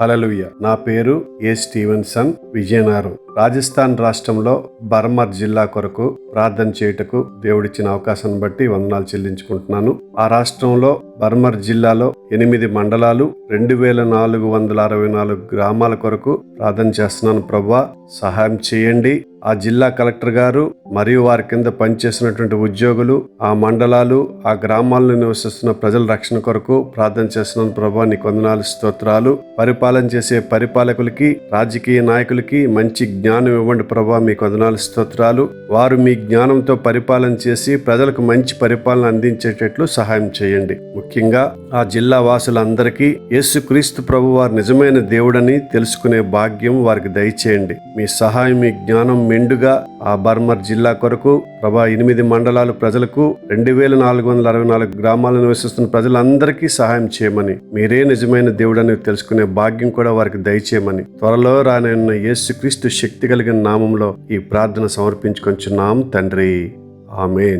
హలలుయ నా పేరు ఏ స్టీవెన్సన్. విజయనగరం. రాజస్థాన్ రాష్ట్రంలో బర్మర్ జిల్లా కొరకు ప్రార్థన చేయుటకు దేవుడిచ్చిన అవకాశాన్ని బట్టి వందనాలు చెల్లించుకుంటున్నాను. ఆ రాష్ట్రంలో బర్మర్ జిల్లాలో ఎనిమిది మండలాలు రెండు వేల నాలుగు వందల అరవై నాలుగు గ్రామాల కొరకు ప్రార్థన చేస్తున్నాను ప్రభా. సహాయం చేయండి. ఆ జిల్లా కలెక్టర్ గారు మరియు వారి కింద పనిచేసినటువంటి ఉద్యోగులు ఆ మండలాలు ఆ గ్రామాల్లో నివసిస్తున్న ప్రజల రక్షణ కొరకు ప్రార్థన చేస్తున్నాను ప్రభా. నీ కొందనాలు స్తోత్రాలు. పరిపాలన చేసే పరిపాలకులకి రాజకీయ నాయకులకి మంచి జ్ఞానం ఇవ్వండి ప్రభా. మీకు వదనాలు స్తోత్రాలు. వారు మీ జ్ఞానంతో పరిపాలన చేసి ప్రజలకు మంచి పరిపాలన అందించేటట్లు సహాయం చేయండి. ముఖ్యంగా ఆ జిల్లా వాసులందరికీ యేసుక్రీస్తు ప్రభు వారు నిజమైన దేవుడని తెలుసుకునే భాగ్యం వారికి దయచేయండి. మీ సహాయం మీ జ్ఞానం మెండుగా ఆ బర్మర్ జిల్లా కొరకు ప్రభా ఎనిమిది మండలాలు ప్రజలకు రెండు వేల నాలుగు వందల అరవై నాలుగు గ్రామాలు నివసిస్తున్న ప్రజలందరికీ సహాయం చేయమని మీరే నిజమైన దేవుడని తెలుసుకునే భాగ్యం కూడా వారికి దయచేయమని త్వరలో రానన్న యేసుక్రీస్తు శక్తి కలిగిన నామంలో ఈ ప్రార్థన సమర్పించుకొంచున్నాం తండ్రి. ఆమె